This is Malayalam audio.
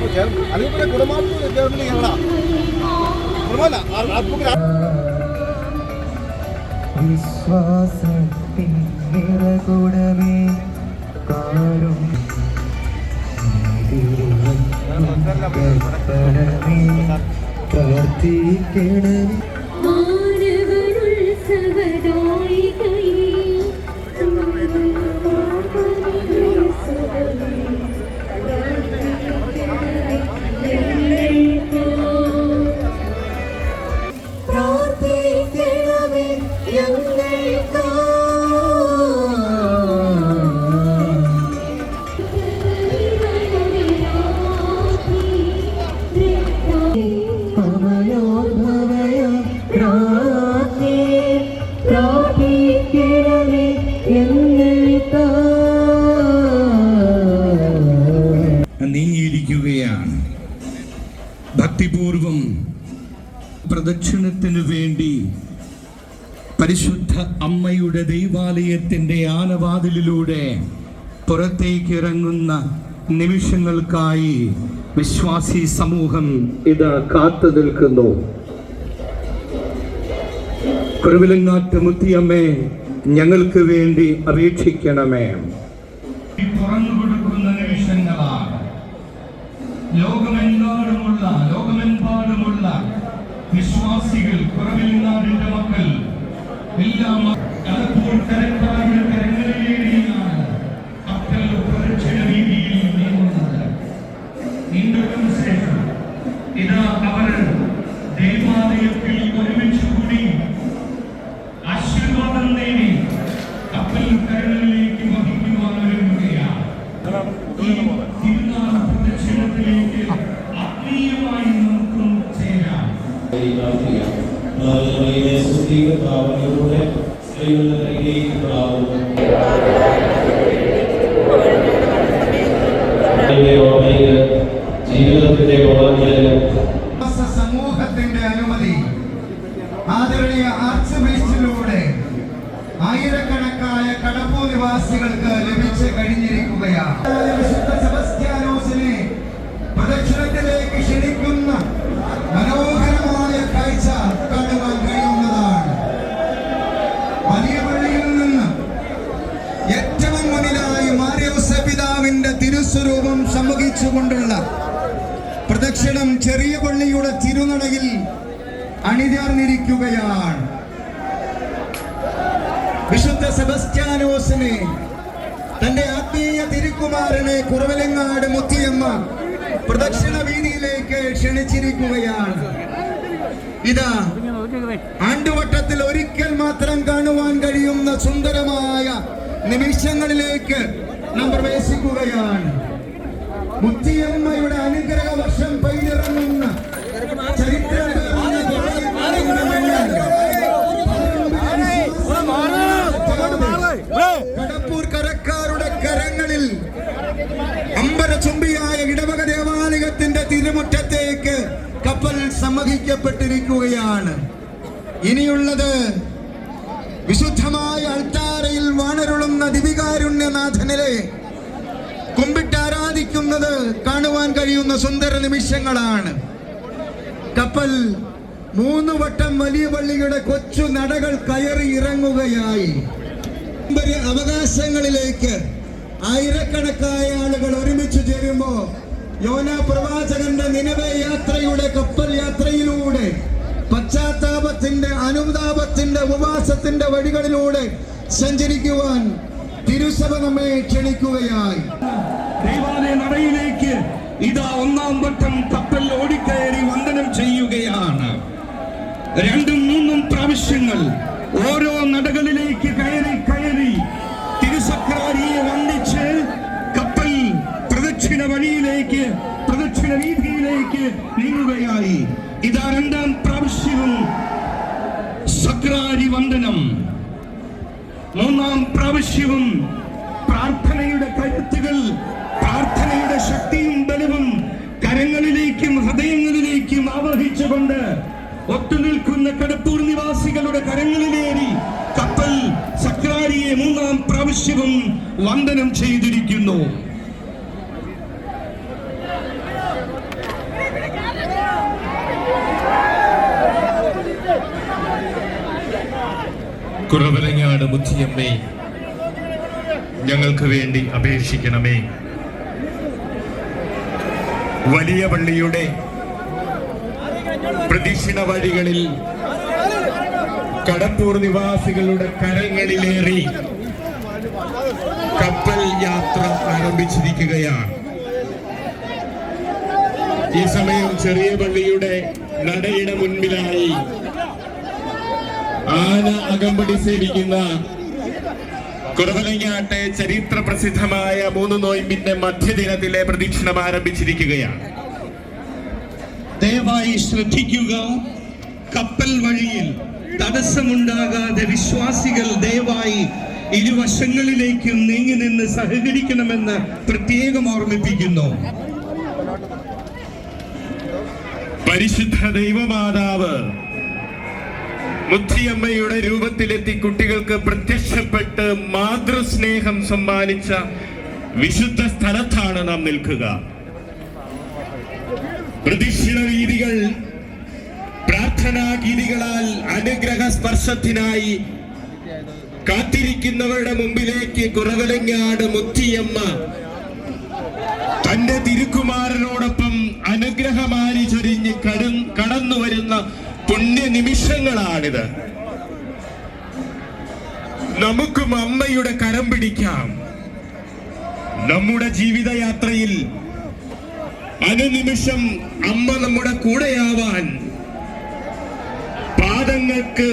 അല്ലെങ്കിൽ പിന്നെ കുടുംബാത്മക ഗവൺമെന്റ് ഞങ്ങളാ കുടുംബമല്ല വിശ്വാസത്തിൻ നിറകുടമേ കാരും പ്രാർത്ഥിക്കണമേ പ്രാർത്ഥി പ്രാർത്ഥിക്കണമേ ഞങ്ങൾക്കായി നീങ്ങിയിരിക്കുകയാണ് ഭക്തിപൂർവം പ്രദക്ഷിണത്തിനു വേണ്ടി പരിശുദ്ധ അമ്മയുടെ ദൈവാലയത്തിന്റെ ആനവാതിലിലൂടെ പുറത്തേക്ക് ഇറങ്ങുന്ന നിമിഷങ്ങൾക്കായി വിശ്വാസി സമൂഹം ഇത് കാത്തു നിൽക്കുന്നു. കുറവിലങ്ങാട്ട് മുത്തിയമ്മേ ഞങ്ങൾക്ക് വേണ്ടി അപേക്ഷിക്കണമേ. തുറന്നു കൊടുക്കുന്ന നിമിഷങ്ങളാണ്. ലോകമെമ്പാടുമുള്ള ലോകമെമ്പാടുമുള്ള വിശ്വാസികൾ മക്കൾ എല്ലാം ഭാവനയിലൂടെ സ്ത്രീകളുടെ കയ്യിലേക്ക് പ്രാവുന്നു ജീവിതത്തിന്റെ വിശ്വാസ സമൂഹത്തിന്റെ അനുമതി ആദരണീയ ആർച്ച് ബീച്ചിലൂടെ ആയിരക്കണക്കായ കടപ്പു നിവാസികൾക്ക് ലഭിച്ചു കഴിഞ്ഞിരിക്കുകയാണ്. വിശുദ്ധ തിരുസ്വരൂപം പ്രദക്ഷിണം ചെറിയ പള്ളിയുടെ തിരുനടയിൽ അണിചേർന്നിരിക്കുകയാണ്. വിശുദ്ധ സെബസ്റ്റ്യാനോസിനെ തന്റെ ആത്മീയ തിരുക്കുമാരനെ കുറവലങ്ങാട് മുത്തിയമ്മ പ്രദക്ഷിണ വീതിയിലേക്ക് ക്ഷണിച്ചിരിക്കുകയാണ്. ഇതാ ആണ്ടുവട്ടത്തിൽ ഒരിക്കൽ മാത്രം കാണുവാൻ കഴിയുന്ന സുന്ദരമായ നിമിഷങ്ങളിലേക്ക് നാം പ്രവേശിക്കുകയാണ്. മുത്തിയമ്മയുടെ അനുഗ്രഹ വർഷം പൈലിറങ്ങുന്ന ചരിത്രം കടപ്പൂർ കരക്കാരുടെ കരങ്ങളിൽ അമ്പരചുംബിയായ ഇടവക ദേവാലയത്തിന്റെ തിരുമുറ്റത്തേക്ക് കപ്പൽ സമ്മതിക്കപ്പെട്ടിരിക്കുകയാണ്. ഇനിയുള്ളത് വിശുദ്ധമായ അൾത്താരയിൽ വാണരുളുന്ന ദിവികാരുണ്യനാഥനിലെ ആരാധിക്കുന്നത് കാണുവാൻ കഴിയുന്ന സുന്ദര നിമിഷങ്ങളാണ്. കപ്പൽ മൂന്ന് വട്ടം വലിയ പള്ളിയുടെ കൊച്ചു നടകൾ കയറി ഇറങ്ങുകയായി. അവകാശങ്ങളിലേക്ക് ആയിരക്കണക്കായ ആളുകൾ ഒരുമിച്ച് ചേരുമ്പോ യോന പ്രവാചകന്റെ നിലവ യാത്രയുടെ കപ്പൽ യാത്രയിലൂടെ പശ്ചാത്താപത്തിന്റെ അനുതാപത്തിന്റെ ഉപവാസത്തിന്റെ വഴികളിലൂടെ സഞ്ചരിക്കുവാൻ തിരുസഭ നമ്മെ ക്ഷണിക്കുകയായി. ദൈവാലയ നടയിലേക്ക് ഇതാ ഒന്നാം വട്ടം കപ്പൽ ഓടിക്കയറി വന്ദനം ചെയ്യുകയാണ്. രണ്ടും മൂന്നും പ്രാവശ്യങ്ങൾ ഓരോ നടകളിലേക്ക് കയറി കയറി തിരുസക്രാരിയെ വന്ദിച്ച് കപ്പൽ പ്രദക്ഷിണ വഴിയിലേക്ക് പ്രദക്ഷിണ വീതിയിലേക്ക് നീങ്ങുകയായി. ഇതാ രണ്ടാം പ്രാവശ്യവും സക്രാരി വന്ദനം. മൂന്നാം പ്രാവശ്യവും പ്രാർത്ഥനയുടെ ആയത്തുകൾ പ്രാർത്ഥനയുടെ ശക്തിയും ബലവും കരങ്ങളിലേക്കും ഹൃദയങ്ങളിലേക്കും ആവഹിച്ചുകൊണ്ട് ഒത്തുനിൽക്കുന്ന കടപ്പൂർ നിവാസികളുടെ കരങ്ങളിലേറി കപ്പൽ സക്രാരിയെ മൂന്നാം പ്രാവശ്യവും വന്ദനം ചെയ്തിരിക്കുന്നു. കുറവലങ്ങാട് മുത്തിയമ്മേ ഞങ്ങൾക്ക് വേണ്ടി അപേക്ഷിക്കണമേ. വലിയ പള്ളിയുടെ പ്രദക്ഷിണ വഴികളിൽ കടപ്പൂർ നിവാസികളുടെ കരങ്ങളിലേറി കപ്പൽ യാത്ര ആരംഭിച്ചിരിക്കുകയാണ്. ഈ സമയം ചെറിയ പള്ളിയുടെ നടയുടെ മുൻപിലായി ആന അകമ്പടി സേവിക്കുന്ന കുറവലങ്ങാട്ടെ ചരിത്ര പ്രസിദ്ധമായ മൂന്ന് നോയിമ്പിന്റെ മധ്യദിനത്തിലെ പ്രദക്ഷിണം ആരംഭിച്ചിരിക്കുകയാണ്. ദയവായി ശ്രദ്ധിക്കുക കപ്പൽ വഴിയിൽ തടസ്സമുണ്ടാകാതെ വിശ്വാസികൾ ദയവായി ഇരുവശങ്ങളിലേക്കും നീങ്ങി നിന്ന് സഹകരിക്കണമെന്ന് പ്രത്യേകം ഓർമ്മിപ്പിക്കുന്നു. പരിശുദ്ധ ദൈവമാതാവ് മുത്തിയമ്മയുടെ രൂപത്തിലെത്തി കുട്ടികൾക്ക് പ്രത്യക്ഷപ്പെട്ട് മാതൃസ്നേഹം സമ്മാനിച്ച വിശുദ്ധ സ്ഥലത്താണ് നാം നിൽക്കുക. പ്രതിഷ്ഠിത രീതികൾ പ്രാർത്ഥനാ ഗീതികളാൽ അനുഗ്രഹ സ്പർശത്തിനായി കാത്തിരിക്കുന്നവരുടെ മുമ്പിലേക്ക് കുറവലങ്ങാട് മുത്തിയമ്മ തന്റെ തിരുക്കുമാരനോടൊപ്പം അനുഗ്രഹമാരി ചൊരിഞ്ഞ് കടം കടന്നു വരുന്ന പുണ്യ നിമിഷങ്ങളാണിത്. നമുക്കും അമ്മയുടെ കരം പിടിക്കാം. നമ്മുടെ ജീവിതയാത്രയിൽ അനുനിമിഷം അമ്മ നമ്മുടെ കൂടെയാവാൻ പാദങ്ങൾക്ക്